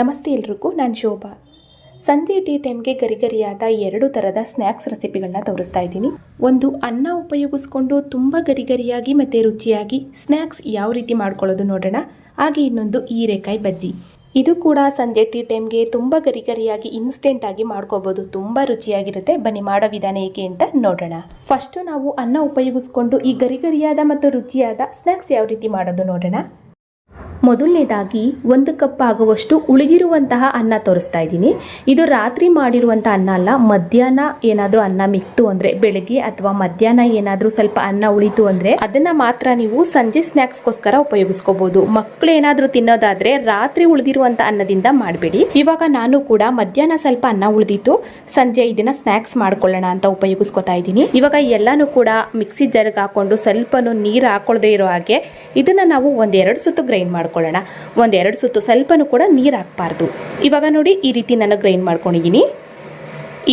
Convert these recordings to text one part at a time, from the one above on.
ನಮಸ್ತೆ ಎಲ್ರಿಗೂ, ನಾನು ಶೋಭಾ. ಸಂಜೆ ಟೀ ಟೈಮ್ಗೆ ಗರಿಗರಿಯಾದ ಎರಡು ಥರದ ಸ್ನ್ಯಾಕ್ಸ್ ರೆಸಿಪಿಗಳನ್ನ ತೋರಿಸ್ತಾ ಇದ್ದೀನಿ. ಒಂದು ಅನ್ನ ಉಪಯೋಗಿಸ್ಕೊಂಡು ತುಂಬ ಗರಿಗರಿಯಾಗಿ ಮತ್ತು ರುಚಿಯಾಗಿ ಸ್ನ್ಯಾಕ್ಸ್ ಯಾವ ರೀತಿ ಮಾಡ್ಕೊಳ್ಳೋದು ನೋಡೋಣ. ಹಾಗೆ ಇನ್ನೊಂದು ಹೀರೆಕಾಯಿ ಬಜ್ಜಿ. ಇದು ಕೂಡ ಸಂಜೆ ಟೀ ಟೈಮ್ಗೆ ತುಂಬ ಗರಿಗರಿಯಾಗಿ ಇನ್ಸ್ಟೆಂಟಾಗಿ ಮಾಡ್ಕೋಬೋದು. ತುಂಬ ರುಚಿಯಾಗಿರುತ್ತೆ. ಬನ್ನಿ, ಮಾಡೋ ವಿಧಾನ ಏಕೆ ಅಂತ ನೋಡೋಣ. ಫಸ್ಟು ನಾವು ಅನ್ನ ಉಪಯೋಗಿಸ್ಕೊಂಡು ಈ ಗರಿಗರಿಯಾದ ಮತ್ತು ರುಚಿಯಾದ ಸ್ನ್ಯಾಕ್ಸ್ ಯಾವ ರೀತಿ ಮಾಡೋದು ನೋಡೋಣ. ಮೊದಲನೇದಾಗಿ ಒಂದು ಕಪ್ ಆಗುವಷ್ಟು ಉಳಿದಿರುವಂತಹ ಅನ್ನ ತೋರಿಸ್ತಾ ಇದ್ದೀನಿ. ಇದು ರಾತ್ರಿ ಮಾಡಿರುವಂಥ ಅನ್ನ ಅಲ್ಲ, ಮಧ್ಯಾಹ್ನ ಏನಾದರೂ ಅನ್ನ ಮಿಕ್ತು ಅಂದರೆ, ಬೆಳಗ್ಗೆ ಅಥವಾ ಮಧ್ಯಾಹ್ನ ಏನಾದರೂ ಸ್ವಲ್ಪ ಅನ್ನ ಉಳಿತು ಅಂದರೆ, ಅದನ್ನು ಮಾತ್ರ ನೀವು ಸಂಜೆ ಸ್ನ್ಯಾಕ್ಸ್ಗೋಸ್ಕರ ಉಪಯೋಗಿಸ್ಕೋಬೋದು. ಮಕ್ಕಳು ಏನಾದರೂ ತಿನ್ನೋದಾದರೆ ರಾತ್ರಿ ಉಳಿದಿರುವಂಥ ಅನ್ನದಿಂದ ಮಾಡಬೇಡಿ. ಇವಾಗ ನಾನು ಕೂಡ ಮಧ್ಯಾಹ್ನ ಸ್ವಲ್ಪ ಅನ್ನ ಉಳಿದಿತ್ತು, ಸಂಜೆ ಇದನ್ನು ಸ್ನ್ಯಾಕ್ಸ್ ಮಾಡ್ಕೊಳ್ಳೋಣ ಅಂತ ಉಪಯೋಗಿಸ್ಕೊತಾ ಇದ್ದೀನಿ. ಇವಾಗ ಎಲ್ಲನೂ ಕೂಡ ಮಿಕ್ಸಿ ಜರ್ಗೆ ಹಾಕೊಂಡು ಸ್ವಲ್ಪನೂ ನೀರು ಹಾಕೊಳ್ಳದೆ ಇರೋ ಹಾಗೆ ಇದನ್ನ ನಾವು ಒಂದೆರಡು ಸುತ್ತು ಗ್ರೈಂಡ್ ಮಾಡ್ಕೊಳ್ಳೋಣ ಒಂದೆರಡು ಸುತ್ತು ಸ್ವಲ್ಪನೂ ಕೂಡ ನೀರು ಹಾಕ್ಬಾರ್ದು. ಇವಾಗ ನೋಡಿ ಈ ರೀತಿ ನಾನು ಗ್ರೈಂಡ್ ಮಾಡ್ಕೊಂಡಿದ್ದೀನಿ.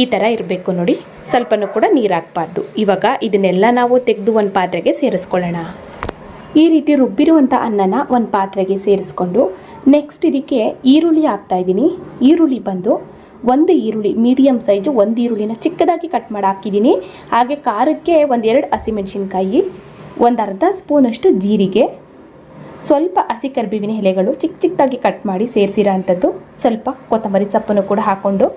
ಈ ಥರ ಇರಬೇಕು ನೋಡಿ. ಸ್ವಲ್ಪನೂ ಕೂಡ ನೀರು ಹಾಕ್ಬಾರ್ದು. ಇವಾಗ ಇದನ್ನೆಲ್ಲ ನಾವು ತೆಗೆದು ಒಂದು ಪಾತ್ರೆಗೆ ಸೇರಿಸ್ಕೊಳ್ಳೋಣ. ಈ ರೀತಿ ರುಬ್ಬಿರುವಂಥ ಅನ್ನನ ಒಂದು ಪಾತ್ರೆಗೆ ಸೇರಿಸ್ಕೊಂಡು ನೆಕ್ಸ್ಟ್ ಇದಕ್ಕೆ ಈರುಳ್ಳಿ ಹಾಕ್ತಾ ಇದ್ದೀನಿ. ಈರುಳ್ಳಿ ಬಂದು ಒಂದು ಈರುಳ್ಳಿ ಮೀಡಿಯಮ್ ಸೈಜು ಒಂದು ಈರುಳ್ಳಿನ ಚಿಕ್ಕದಾಗಿ ಕಟ್ ಮಾಡಿ ಹಾಕಿದ್ದೀನಿ. ಹಾಗೆ ಖಾರಕ್ಕೆ ಒಂದೆರಡು ಹಸಿಮೆಣಸಿನ್ಕಾಯಿ ಒಂದು ಅರ್ಧ ಸ್ಪೂನಷ್ಟು ಜೀರಿಗೆ ಸ್ವಲ್ಪ ಹಸಿ ಕರಿಬೇವಿನ ಎಲೆಗಳು ಚಿಕ್ಕ ಚಿಕ್ಕದಾಗಿ ಕಟ್ ಮಾಡಿ ಸೇರಿಸಿರೋ ಅಂಥದ್ದು ಸ್ವಲ್ಪ ಕೊತ್ತಂಬರಿ ಸೊಪ್ಪನ್ನು ಕೂಡ ಹಾಕ್ಕೊಂಡು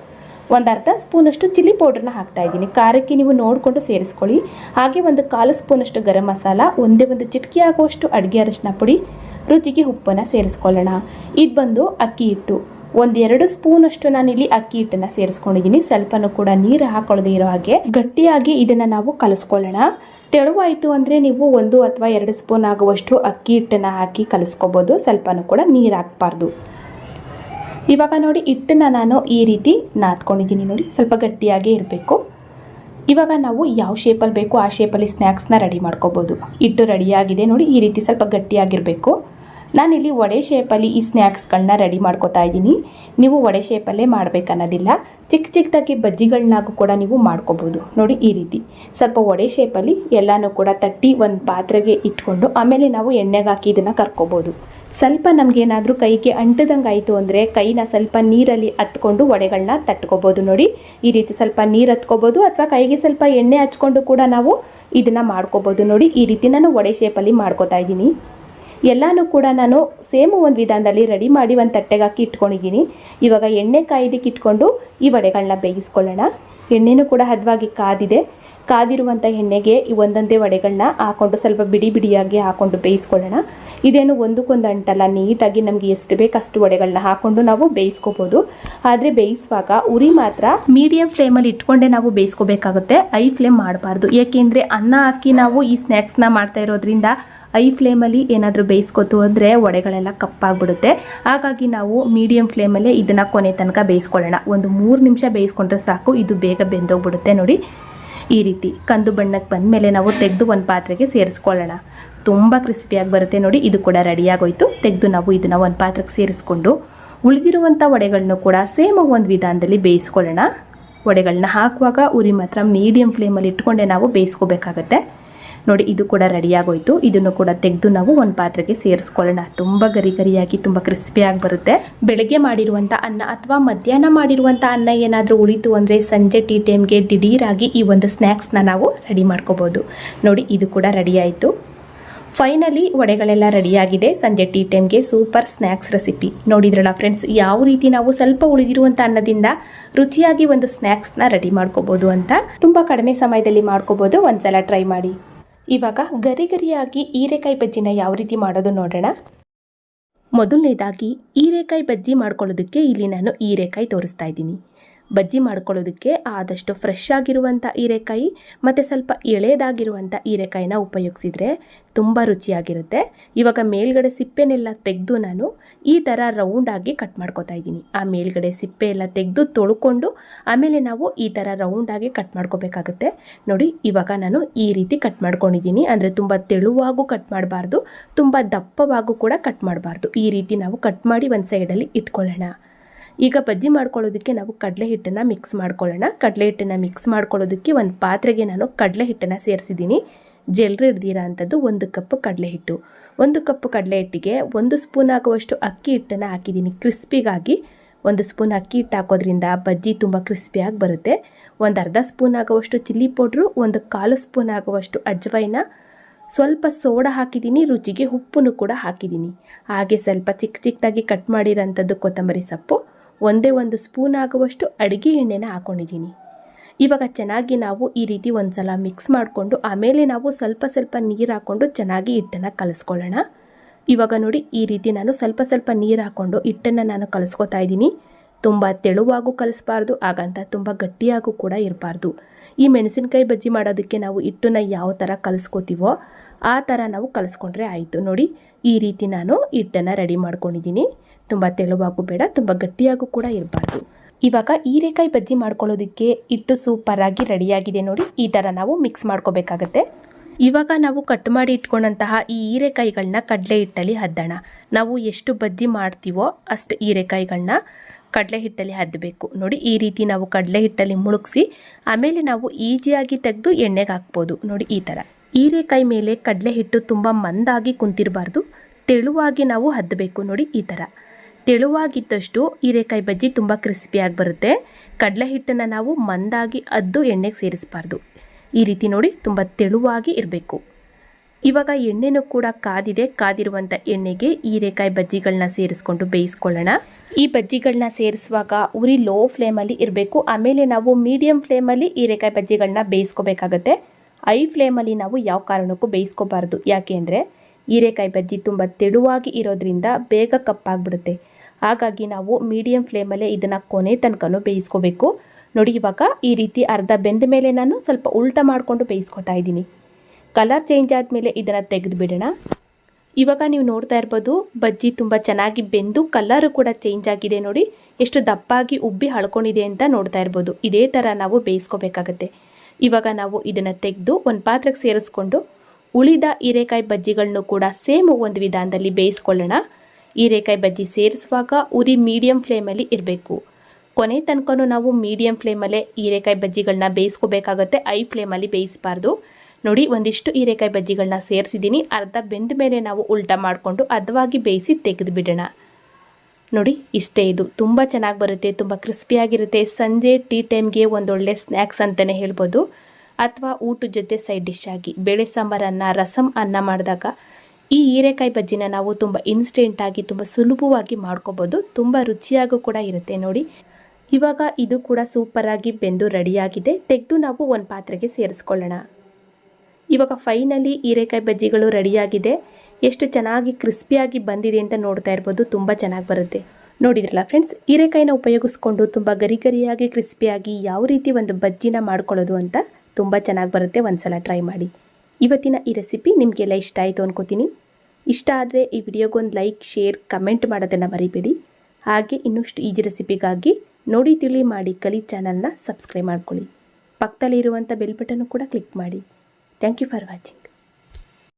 ಒಂದು ಅರ್ಧ ಸ್ಪೂನಷ್ಟು ಚಿಲ್ಲಿ ಪೌಡ್ರನ್ನ ಹಾಕ್ತಾ ಇದ್ದೀನಿ. ಖಾರಕ್ಕೆ ನೀವು ನೋಡಿಕೊಂಡು ಸೇರಿಸ್ಕೊಳ್ಳಿ. ಹಾಗೆ ಒಂದು ಕಾಲು ಸ್ಪೂನಷ್ಟು ಗರಂ ಮಸಾಲ, ಒಂದೇ ಒಂದು ಚಿಟಕಿ ಆಗುವಷ್ಟು ಅಡುಗೆ ಅರಶಿನ ಪುಡಿ, ರುಚಿಗೆ ಉಪ್ಪನ್ನು ಸೇರಿಸ್ಕೊಳ್ಳೋಣ. ಇದು ಬಂದು ಅಕ್ಕಿ ಹಿಟ್ಟು. ಒಂದೆರಡು ಸ್ಪೂನಷ್ಟು ನಾನಿಲ್ಲಿ ಅಕ್ಕಿ ಹಿಟ್ಟನ್ನು ಸೇರಿಸ್ಕೊಂಡಿದ್ದೀನಿ. ಸ್ವಲ್ಪನೂ ಕೂಡ ನೀರು ಹಾಕೊಳ್ಳದೆ ಇರೋ ಹಾಗೆ ಗಟ್ಟಿಯಾಗಿ ಇದನ್ನು ನಾವು ಕಲಿಸ್ಕೊಳ್ಳೋಣ. ತೆಳುವಾಯಿತು ಅಂದರೆ ನೀವು ಒಂದು ಅಥವಾ ಎರಡು ಸ್ಪೂನ್ ಆಗುವಷ್ಟು ಅಕ್ಕಿ ಹಿಟ್ಟನ್ನು ಹಾಕಿ ಕಲಿಸ್ಕೋಬೋದು. ಸ್ವಲ್ಪನೂ ಕೂಡ ನೀರು ಹಾಕಬಾರ್ದು. ಇವಾಗ ನೋಡಿ ಹಿಟ್ಟನ್ನು ನಾನು ಈ ರೀತಿ ನಾದ್ಕೊಂಡಿದ್ದೀನಿ ನೋಡಿ. ಸ್ವಲ್ಪ ಗಟ್ಟಿಯಾಗೇ ಇರಬೇಕು. ಇವಾಗ ನಾವು ಯಾವ ಶೇಪಲ್ಲಿ ಬೇಕು ಆ ಶೇಪಲ್ಲಿ ಸ್ನ್ಯಾಕ್ಸ್ನ ರೆಡಿ ಮಾಡ್ಕೋಬೋದು. ಹಿಟ್ಟು ರೆಡಿಯಾಗಿದೆ ನೋಡಿ. ಈ ರೀತಿ ಸ್ವಲ್ಪ ಗಟ್ಟಿಯಾಗಿರಬೇಕು. ನಾನಿಲ್ಲಿ ವಡೆ ಶೇಪಲ್ಲಿ ಈ ಸ್ನ್ಯಾಕ್ಸ್ಗಳನ್ನ ರೆಡಿ ಮಾಡ್ಕೋತಾ ಇದ್ದೀನಿ. ನೀವು ವಡೆ ಶೇಪಲ್ಲೇ ಮಾಡಬೇಕನ್ನೋದಿಲ್ಲ. ಚಿಕ್ಕ ಚಿಕ್ಕದಾಗಿ ಬಜ್ಜಿಗಳನ್ನಾಗೂ ಕೂಡ ನೀವು ಮಾಡ್ಕೋಬೋದು. ನೋಡಿ ಈ ರೀತಿ. ಸ್ವಲ್ಪ ವಡೆ ಶೇಪಲ್ಲಿ ಎಲ್ಲನೂ ಕೂಡ ತಟ್ಟಿ ಒಂದು ಪಾತ್ರೆಗೆ ಇಟ್ಕೊಂಡು ಆಮೇಲೆ ನಾವು ಎಣ್ಣೆಗೆ ಹಾಕಿ ಇದನ್ನು ಕರ್ಕೋಬೋದು. ಸ್ವಲ್ಪ ನಮಗೇನಾದರೂ ಕೈಗೆ ಅಂಟದಂಗೆ ಆಯಿತು ಅಂದರೆ ಕೈನ ಸ್ವಲ್ಪ ನೀರಲ್ಲಿ ಹತ್ಕೊಂಡು ವಡೆಗಳನ್ನ ತಟ್ಕೋಬೋದು ನೋಡಿ. ಈ ರೀತಿ ಸ್ವಲ್ಪ ನೀರು ಹತ್ಕೋಬೋದು ಅಥವಾ ಕೈಗೆ ಸ್ವಲ್ಪ ಎಣ್ಣೆ ಹಚ್ಕೊಂಡು ಕೂಡ ನಾವು ಇದನ್ನು ಮಾಡ್ಕೋಬೋದು ನೋಡಿ. ಈ ರೀತಿ ನಾನು ವಡೆ ಶೇಪಲ್ಲಿ ಮಾಡ್ಕೋತಾ ಇದ್ದೀನಿ. ಎಲ್ಲನೂ ಕೂಡ ನಾನು ಸೇಮ್ ಒಂದು ವಿಧಾನದಲ್ಲಿ ರೆಡಿ ಮಾಡಿ ಒಂದು ತಟ್ಟೆಗೆ ಹಾಕಿ ಇಟ್ಕೊಂಡಿದ್ದೀನಿ. ಇವಾಗ ಎಣ್ಣೆ ಕಾಯ್ದಕ್ಕೆ ಇಟ್ಕೊಂಡು ಈ ವಡೆಗಳನ್ನ ಬೇಯಿಸ್ಕೊಳ್ಳೋಣ. ಎಣ್ಣೆನೂ ಕೂಡ ಹದವಾಗಿ ಕಾದಿದೆ. ಕಾದಿರುವಂಥ ಎಣ್ಣೆಗೆ ಈ ಒಂದೊಂದೇ ವಡೆಗಳನ್ನ ಹಾಕೊಂಡು ಸ್ವಲ್ಪ ಬಿಡಿ ಬಿಡಿಯಾಗಿ ಹಾಕೊಂಡು ಬೇಯಿಸ್ಕೊಳ್ಳೋಣ. ಇದೇನು ಒಂದಕ್ಕೊಂದು ಅಂಟಲ್ಲ, ನೀಟಾಗಿ ನಮಗೆ ಎಷ್ಟು ಬೇಕು ಅಷ್ಟು ವಡೆಗಳನ್ನ ಹಾಕೊಂಡು ನಾವು ಬೇಯಿಸ್ಕೋಬೋದು. ಆದರೆ ಬೇಯಿಸುವಾಗ ಉರಿ ಮಾತ್ರ ಮೀಡಿಯಂ ಫ್ಲೇಮಲ್ಲಿ ಇಟ್ಕೊಂಡೇ ನಾವು ಬೇಯಿಸ್ಕೋಬೇಕಾಗುತ್ತೆ. ಐ ಫ್ಲೇಮ್ ಮಾಡಬಾರ್ದು. ಏಕೆಂದರೆ ಅನ್ನ ಹಾಕಿ ನಾವು ಈ ಸ್ನ್ಯಾಕ್ಸ್ನ ಮಾಡ್ತಾ ಇರೋದ್ರಿಂದ ಐ ಫ್ಲೇಮಲ್ಲಿ ಏನಾದರೂ ಬೇಯಿಸ್ಕೊತು ಅಂದರೆ ವಡೆಗಳೆಲ್ಲ ಕಪ್ಪಾಗ್ಬಿಡುತ್ತೆ. ಹಾಗಾಗಿ ನಾವು ಮೀಡಿಯಂ ಫ್ಲೇಮಲ್ಲೇ ಇದನ್ನು ಕೊನೆ ತನಕ ಬೇಯಿಸ್ಕೊಳ್ಳೋಣ. ಒಂದು ಮೂರು ನಿಮಿಷ ಬೇಯಿಸ್ಕೊಂಡ್ರೆ ಸಾಕು, ಇದು ಬೇಗ ಬೆಂದೋಗ್ಬಿಡುತ್ತೆ ನೋಡಿ. ಈ ರೀತಿ ಕಂದು ಬಣ್ಣಕ್ಕೆ ಬಂದಮೇಲೆ ನಾವು ತೆಗೆದು ಒಂದು ಪಾತ್ರೆಗೆ ಸೇರಿಸ್ಕೊಳ್ಳೋಣ. ತುಂಬ ಕ್ರಿಸ್ಪಿಯಾಗಿ ಬರುತ್ತೆ ನೋಡಿ, ಇದು ಕೂಡ ರೆಡಿಯಾಗೋಯಿತು. ತೆಗೆದು ನಾವು ಇದನ್ನು ಒಂದು ಪಾತ್ರೆಗೆ ಸೇರಿಸ್ಕೊಂಡು ಉಳಿದಿರುವಂಥ ವಡೆಗಳನ್ನು ಕೂಡ ಸೇಮ್ ಒಂದು ವಿಧಾನದಲ್ಲಿ ಬೇಯಿಸ್ಕೊಳ್ಳೋಣ. ವಡೆಗಳನ್ನ ಹಾಕುವಾಗ ಉರಿ ಮಾತ್ರ ಮೀಡಿಯಂ ಫ್ಲೇಮಲ್ಲಿ ಇಟ್ಕೊಂಡೆ ನಾವು ಬೇಯಿಸ್ಕೋಬೇಕಾಗತ್ತೆ. ನೋಡಿ, ಇದು ಕೂಡ ರೆಡಿಯಾಗೋಯ್ತು. ಇದನ್ನು ಕೂಡ ತೆಗೆದು ನಾವು ಒಂದು ಪಾತ್ರೆಗೆ ಸೇರಿಸ್ಕೊಳ್ಳೋಣ. ತುಂಬ ಗರಿ ಗರಿಯಾಗಿ ತುಂಬ ಕ್ರಿಸ್ಪಿಯಾಗಿ ಬರುತ್ತೆ. ಬೆಳಗ್ಗೆ ಮಾಡಿರುವಂಥ ಅನ್ನ ಅಥವಾ ಮಧ್ಯಾಹ್ನ ಮಾಡಿರುವಂಥ ಅನ್ನ ಏನಾದರೂ ಉಳಿತು ಅಂದರೆ ಸಂಜೆ ಟೀ ಟೈಮ್ಗೆ ದಿಢೀರಾಗಿ ಈ ಒಂದು ಸ್ನ್ಯಾಕ್ಸ್ನ ನಾವು ರೆಡಿ ಮಾಡ್ಕೋಬೋದು. ನೋಡಿ, ಇದು ಕೂಡ ರೆಡಿ ಆಯಿತು ಫೈನಲಿ ವಡೆಗಳೆಲ್ಲ ರೆಡಿಯಾಗಿದೆ. ಸಂಜೆ ಟೀ ಟೈಮ್ಗೆ ಸೂಪರ್ ಸ್ನ್ಯಾಕ್ಸ್ ರೆಸಿಪಿ ನೋಡಿದ್ರಲ್ಲ ಫ್ರೆಂಡ್ಸ್ ಯಾವ ರೀತಿ ನಾವು ಸ್ವಲ್ಪ ಉಳಿದಿರುವಂಥ ಅನ್ನದಿಂದ ರುಚಿಯಾಗಿ ಒಂದು ಸ್ನ್ಯಾಕ್ಸ್ನ ರೆಡಿ ಮಾಡ್ಕೋಬೋದು ಅಂತ. ತುಂಬ ಕಡಿಮೆ ಸಮಯದಲ್ಲಿ ಮಾಡ್ಕೋಬೋದು. ಒಂದ್ಸಲ ಟ್ರೈ ಮಾಡಿ. ಇವಾಗ ಗರಿ ಗರಿಯಾಗಿ ಹೀರೆಕಾಯಿ ಬಜ್ಜಿನ ಯಾವ ರೀತಿ ಮಾಡೋದು ನೋಡೋಣ ಮೊದಲನೇದಾಗಿ ಹೀರೆಕಾಯಿ ಬಜ್ಜಿ ಮಾಡ್ಕೊಳ್ಳೋದಕ್ಕೆ ಇಲ್ಲಿ ನಾನು ಹೀರೆಕಾಯಿ ತೋರಿಸ್ತಾ ಇದ್ದೀನಿ. ಬಜ್ಜಿ ಮಾಡ್ಕೊಳ್ಳೋದಕ್ಕೆ ಆದಷ್ಟು ಫ್ರೆಶ್ ಆಗಿರುವಂಥ ಹೀರೆಕಾಯಿ ಮತ್ತು ಸ್ವಲ್ಪ ಎಳೆದಾಗಿರುವಂಥ ಹೀರೆಕಾಯಿನ ಉಪಯೋಗಿಸಿದರೆ ತುಂಬ ರುಚಿಯಾಗಿರುತ್ತೆ. ಇವಾಗ ಮೇಲ್ಗಡೆ ಸಿಪ್ಪೆನೆಲ್ಲ ತೆಗೆದು ನಾನು ಈ ಥರ ರೌಂಡಾಗಿ ಕಟ್ ಮಾಡ್ಕೊತಾ ಇದ್ದೀನಿ. ಆ ಮೇಲ್ಗಡೆ ಸಿಪ್ಪೆ ಎಲ್ಲ ತೆಗೆದು ತೊಳ್ಕೊಂಡು ಆಮೇಲೆ ನಾವು ಈ ಥರ ರೌಂಡಾಗಿ ಕಟ್ ಮಾಡ್ಕೋಬೇಕಾಗುತ್ತೆ. ನೋಡಿ, ಇವಾಗ ನಾನು ಈ ರೀತಿ ಕಟ್ ಮಾಡ್ಕೊಂಡಿದ್ದೀನಿ. ಅಂದರೆ ತುಂಬ ತೆಳುವಾಗೂ ಕಟ್ ಮಾಡಬಾರ್ದು, ತುಂಬ ದಪ್ಪವಾಗೂ ಕೂಡ ಕಟ್ ಮಾಡಬಾರ್ದು. ಈ ರೀತಿ ನಾವು ಕಟ್ ಮಾಡಿ ಒಂದು ಸೈಡಲ್ಲಿ ಇಟ್ಕೊಳ್ಳೋಣ. ಈಗ ಬಜ್ಜಿ ಮಾಡ್ಕೊಳ್ಳೋದಕ್ಕೆ ನಾವು ಕಡಲೆ ಹಿಟ್ಟನ್ನು ಮಿಕ್ಸ್ ಮಾಡ್ಕೊಳ್ಳೋಣ. ಕಡಲೆ ಹಿಟ್ಟನ್ನು ಮಿಕ್ಸ್ ಮಾಡ್ಕೊಳ್ಳೋದಕ್ಕೆ ಒಂದು ಪಾತ್ರೆಗೆ ನಾನು ಕಡಲೆ ಹಿಟ್ಟನ್ನು ಸೇರಿಸಿದ್ದೀನಿ. ಜಲ್ರಿ ಹಿಡ್ದಿರೋ ಅಂಥದ್ದು ಒಂದು ಕಪ್ ಕಡಲೆ ಹಿಟ್ಟು. ಒಂದು ಕಪ್ ಕಡಲೆ ಹಿಟ್ಟಿಗೆ ಒಂದು ಸ್ಪೂನ್ ಆಗುವಷ್ಟು ಅಕ್ಕಿ ಹಿಟ್ಟನ್ನು ಹಾಕಿದ್ದೀನಿ. ಕ್ರಿಸ್ಪಿಗಾಗಿ ಒಂದು ಸ್ಪೂನ್ ಅಕ್ಕಿ ಹಿಟ್ಟು ಹಾಕೋದ್ರಿಂದ ಬಜ್ಜಿ ತುಂಬ ಕ್ರಿಸ್ಪಿಯಾಗಿ ಬರುತ್ತೆ. ಒಂದು ಅರ್ಧ ಸ್ಪೂನ್ ಆಗುವಷ್ಟು ಚಿಲ್ಲಿ ಪೌಡ್ರು, ಒಂದು ಕಾಲು ಸ್ಪೂನ್ ಆಗುವಷ್ಟು ಅಜ್ವೈನ, ಸ್ವಲ್ಪ ಸೋಡಾ ಹಾಕಿದ್ದೀನಿ, ರುಚಿಗೆ ಉಪ್ಪನ್ನು ಕೂಡ ಹಾಕಿದ್ದೀನಿ. ಹಾಗೆ ಸ್ವಲ್ಪ ಚಿಕ್ಕ ಚಿಕ್ಕದಾಗಿ ಕಟ್ ಮಾಡಿರೋಂಥದ್ದು ಕೊತ್ತಂಬರಿ ಸೊಪ್ಪು. ಒಂದೇ ಒಂದು ಸ್ಪೂನ್ ಆಗುವಷ್ಟು ಅಡುಗೆ ಎಣ್ಣೆನ ಹಾಕ್ಕೊಂಡಿದ್ದೀನಿ ಇವಾಗ ಚೆನ್ನಾಗಿ ನಾವು ಈ ರೀತಿ ಒಂದು ಸಲ ಮಿಕ್ಸ್ ಮಾಡಿಕೊಂಡು ಆಮೇಲೆ ನಾವು ಸ್ವಲ್ಪ ಸ್ವಲ್ಪ ನೀರು ಹಾಕ್ಕೊಂಡು ಚೆನ್ನಾಗಿ ಹಿಟ್ಟನ್ನು ಕಲಿಸ್ಕೊಳ್ಳೋಣ. ಇವಾಗ ನೋಡಿ ಈ ರೀತಿ ನಾನು ಸ್ವಲ್ಪ ಸ್ವಲ್ಪ ನೀರು ಹಾಕ್ಕೊಂಡು ಹಿಟ್ಟನ್ನು ನಾನು ಕಲಿಸ್ಕೊತಾ ಇದ್ದೀನಿ. ತುಂಬ ತೆಳುವಾಗೂ ಕಲಿಸ್ಬಾರ್ದು, ಹಾಗಂತ ತುಂಬ ಗಟ್ಟಿಯಾಗೂ ಕೂಡ ಇರಬಾರ್ದು. ಈ ಮೆಣಸಿನ್ಕಾಯಿ ಬಜ್ಜಿ ಮಾಡೋದಕ್ಕೆ ನಾವು ಹಿಟ್ಟನ್ನ ಯಾವ ಥರ ಕಲಿಸ್ಕೋತೀವೋ ಆ ಥರ ನಾವು ಕಲಿಸ್ಕೊಂಡ್ರೆ ಆಯಿತು. ನೋಡಿ, ಈ ರೀತಿ ನಾನು ಹಿಟ್ಟನ್ನು ರೆಡಿ ಮಾಡ್ಕೊಂಡಿದ್ದೀನಿ. ತುಂಬ ತೆಳುವಾಗೂ ಬೇಡ, ತುಂಬ ಗಟ್ಟಿಯಾಗೂ ಕೂಡ ಇರಬಾರ್ದು. ಇವಾಗ ಹೀರೆಕಾಯಿ ಬಜ್ಜಿ ಮಾಡ್ಕೊಳ್ಳೋದಕ್ಕೆ ಹಿಟ್ಟು ಸೂಪರಾಗಿ ರೆಡಿಯಾಗಿದೆ ನೋಡಿ, ಈ ಥರ ನಾವು ಮಿಕ್ಸ್ ಮಾಡ್ಕೋಬೇಕಾಗತ್ತೆ. ಇವಾಗ ನಾವು ಕಟ್ ಮಾಡಿ ಇಟ್ಕೊಂಡಂತಹ ಈ ಹೀರೆಕಾಯಿಗಳನ್ನ ಕಡಲೆ ಹಿಟ್ಟಲ್ಲಿ ಹದ್ದೋಣ. ನಾವು ಎಷ್ಟು ಬಜ್ಜಿ ಮಾಡ್ತೀವೋ ಅಷ್ಟು ಹೀರೆಕಾಯಿಗಳನ್ನ ಕಡಲೆ ಹಿಟ್ಟಲ್ಲಿ ಹದ್ದಬೇಕು ನೋಡಿ, ಈ ರೀತಿ ನಾವು ಕಡಲೆ ಹಿಟ್ಟಲ್ಲಿ ಮುಳುಗಿಸಿ, ಆಮೇಲೆ ನಾವು ಈಜಿಯಾಗಿ ತೆಗೆದು ಎಣ್ಣೆಗೆ ಹಾಕ್ಬೋದು. ನೋಡಿ, ಈ ಥರ. ಹೀರೆಕಾಯಿ ಮೇಲೆ ಕಡಲೆ ಹಿಟ್ಟು ತುಂಬ ಮಂದಾಗಿ ಕುಂತಿರಬಾರ್ದು. ತೆಳುವಾಗಿ ನಾವು ಹದ್ದಬೇಕು ನೋಡಿ, ಈ ಥರ. ತೆಳುವಾಗಿದ್ದಷ್ಟು ಹೀರೆಕಾಯಿ ಬಜ್ಜಿ ತುಂಬ ಕ್ರಿಸ್ಪಿಯಾಗಿ ಬರುತ್ತೆ. ಕಡಲೆ ಹಿಟ್ಟನ್ನು ನಾವು ಮಂದಾಗಿ ಅದ್ದು ಎಣ್ಣೆಗೆ ಸೇರಿಸಬಾರ್ದು. ಈ ರೀತಿ ನೋಡಿ ತುಂಬ ತೆಳುವಾಗಿ ಇರಬೇಕು. ಇವಾಗ ಎಣ್ಣೆನೂ ಕೂಡ ಕಾದಿದೆ. ಕಾದಿರುವಂಥ ಎಣ್ಣೆಗೆ ಹೀರೆಕಾಯಿ ಬಜ್ಜಿಗಳನ್ನ ಸೇರಿಸ್ಕೊಂಡು ಬೇಯಿಸ್ಕೊಳ್ಳೋಣ. ಈ ಬಜ್ಜಿಗಳನ್ನ ಸೇರಿಸುವಾಗ ಉರಿ ಲೋ ಫ್ಲೇಮಲ್ಲಿ ಇರಬೇಕು. ಆಮೇಲೆ ನಾವು ಮೀಡಿಯಂ ಫ್ಲೇಮಲ್ಲಿ ಹೀರೆಕಾಯಿ ಬಜ್ಜಿಗಳನ್ನ ಬೇಯಿಸ್ಕೋಬೇಕಾಗತ್ತೆ. ಐ ಫ್ಲೇಮಲ್ಲಿ ನಾವು ಯಾವ ಕಾರಣಕ್ಕೂ ಬೇಯಿಸ್ಕೋಬಾರ್ದು. ಯಾಕೆ ಅಂದರೆ ಹೀರೆಕಾಯಿ ಬಜ್ಜಿ ತುಂಬ ತೆಳುವಾಗಿ ಇರೋದ್ರಿಂದ ಬೇಗ ಕಪ್ಪಾಗ್ಬಿಡುತ್ತೆ. ಹಾಗಾಗಿ ನಾವು ಮೀಡಿಯಂ ಫ್ಲೇಮಲ್ಲೇ ಇದನ್ನು ಕೊನೆ ತನಕನೂ ಬೇಯಿಸ್ಕೋಬೇಕು. ನೋಡಿ ಇವಾಗ ಈ ರೀತಿ ಅರ್ಧ ಬೆಂದ ಮೇಲೆ ನಾನು ಸ್ವಲ್ಪ ಉಲ್ಟ ಮಾಡಿಕೊಂಡು ಬೇಯಿಸ್ಕೊತಾ ಇದ್ದೀನಿ. ಕಲರ್ ಚೇಂಜ್ ಆದಮೇಲೆ ಇದನ್ನು ತೆಗೆದು ಬಿಡೋಣ ಇವಾಗ ನೀವು ನೋಡ್ತಾ ಇರ್ಬೋದು, ಬಜ್ಜಿ ತುಂಬ ಚೆನ್ನಾಗಿ ಬೆಂದು ಕಲರು ಕೂಡ ಚೇಂಜ್ ಆಗಿದೆ ನೋಡಿ. ಎಷ್ಟು ದಪ್ಪಾಗಿ ಉಬ್ಬಿ ಹಳ್ಕೊಂಡಿದೆ ಅಂತ ನೋಡ್ತಾ ಇರ್ಬೋದು. ಇದೇ ಥರ ನಾವು ಬೇಯಿಸ್ಕೋಬೇಕಾಗತ್ತೆ. ಇವಾಗ ನಾವು ಇದನ್ನು ತೆಗೆದು ಒಂದು ಪಾತ್ರೆಗೆ ಸೇರಿಸ್ಕೊಂಡು, ಉಳಿದ ಹೀರೆಕಾಯಿ ಬಜ್ಜಿಗಳನ್ನು ಕೂಡ ಸೇಮ್ ಒಂದು ವಿಧಾನದಲ್ಲಿ ಬೇಯಿಸ್ಕೊಳ್ಳೋಣ. ಹೀರೆಕಾಯಿ ಬಜ್ಜಿ ಸೇರಿಸುವಾಗ ಉರಿ ಮೀಡಿಯಂ ಫ್ಲೇಮಲ್ಲಿ ಇರಬೇಕು. ಕೊನೆ ತನಕನೂ ನಾವು ಮೀಡಿಯಂ ಫ್ಲೇಮಲ್ಲೇ ಹೀರೆಕಾಯಿ ಬಜ್ಜಿಗಳನ್ನ ಬೇಯಿಸ್ಕೋಬೇಕಾಗತ್ತೆ. ಐ ಫ್ಲೇಮಲ್ಲಿ ಬೇಯಿಸಬಾರ್ದು. ನೋಡಿ, ಒಂದಿಷ್ಟು ಹೀರೆಕಾಯಿ ಬಜ್ಜಿಗಳನ್ನ ಸೇರಿಸಿದ್ದೀನಿ. ಅರ್ಧ ಬೆಂದ ಮೇಲೆ ನಾವು ಉಲ್ಟಾ ಮಾಡಿಕೊಂಡು ಅದವಾಗಿ ಬೇಯಿಸಿ ತೆಗೆದು ಬಿಡೋಣ. ನೋಡಿ, ಇಷ್ಟೇ ಇದು. ತುಂಬ ಚೆನ್ನಾಗಿ ಬರುತ್ತೆ, ತುಂಬ ಕ್ರಿಸ್ಪಿಯಾಗಿರುತ್ತೆ ಸಂಜೆ ಟೀ ಟೈಮ್ಗೆ ಒಂದೊಳ್ಳೆ ಸ್ನ್ಯಾಕ್ಸ್ ಅಂತಲೇ ಹೇಳ್ಬೋದು. ಅಥವಾ ಊಟದ ಜೊತೆ ಸೈಡ್ ಡಿಶ್ ಆಗಿ. ಬೇಳೆ ಸಾಂಬಾರನ್ನು ರಸಮ್ ಅನ್ನ ಮಾಡಿದಾಗ ಈ ಹೀರೆಕಾಯಿ ಬಜ್ಜಿನ ನಾವು ತುಂಬ ಇನ್ಸ್ಟೆಂಟಾಗಿ ತುಂಬ ಸುಲಭವಾಗಿ ಮಾಡ್ಕೋಬೋದು. ತುಂಬ ರುಚಿಯಾಗೂ ಕೂಡ ಇರುತ್ತೆ ನೋಡಿ. ಇವಾಗ ಇದು ಕೂಡ ಸೂಪರಾಗಿ ಬೆಂದು ರೆಡಿಯಾಗಿದೆ ತೆಗೆದು ನಾವು ಒಂದು ಪಾತ್ರೆಗೆ ಸೇರಿಸ್ಕೊಳ್ಳೋಣ. ಇವಾಗ ಫೈನಲಿ ಹೀರೆಕಾಯಿ ಬಜ್ಜಿಗಳು ರೆಡಿಯಾಗಿದೆ ಎಷ್ಟು ಚೆನ್ನಾಗಿ ಕ್ರಿಸ್ಪಿಯಾಗಿ ಬಂದಿದೆ ಅಂತ ನೋಡ್ತಾ ಇರ್ಬೋದು. ತುಂಬ ಚೆನ್ನಾಗಿ ಬರುತ್ತೆ. ನೋಡಿದ್ರಲ್ಲ ಫ್ರೆಂಡ್ಸ್ ಹೀರೆಕಾಯಿನ ಉಪಯೋಗಿಸ್ಕೊಂಡು ತುಂಬ ಗರಿ ಗರಿಯಾಗಿ ಕ್ರಿಸ್ಪಿಯಾಗಿ ಯಾವ ರೀತಿ ಒಂದು ಬಜ್ಜಿನ ಮಾಡ್ಕೊಳ್ಳೋದು ಅಂತ ತುಂಬ ಚೆನ್ನಾಗಿ ಬರುತ್ತೆ. ಒಂದು ಸಲ ಟ್ರೈ ಮಾಡಿ. ಇವತ್ತಿನ ಈ ರೆಸಿಪಿ ನಿಮಗೆಲ್ಲ ಇಷ್ಟ ಆಯಿತು ಅನ್ಕೋತೀನಿ. ಇಷ್ಟ ಆದರೆ ಈ ವಿಡಿಯೋಗೊಂದು ಲೈಕ್ ಶೇರ್ ಕಮೆಂಟ್ ಮಾಡೋದನ್ನು ಮರಿಬೇಡಿ. ಹಾಗೆ ಇನ್ನಷ್ಟು ಈಜಿ ರೆಸಿಪಿಗಾಗಿ ನೋಡಿ, ತಿಳಿ ಮಾಡಿ ಕಲಿ ಚಾನಲ್ನ ಸಬ್ಸ್ಕ್ರೈಬ್ ಮಾಡ್ಕೊಳ್ಳಿ. ಪಕ್ಕದಲ್ಲಿರುವಂಥ ಬೆಲ್ ಬಟನ್ನು ಕೂಡ ಕ್ಲಿಕ್ ಮಾಡಿ. Thank you for watching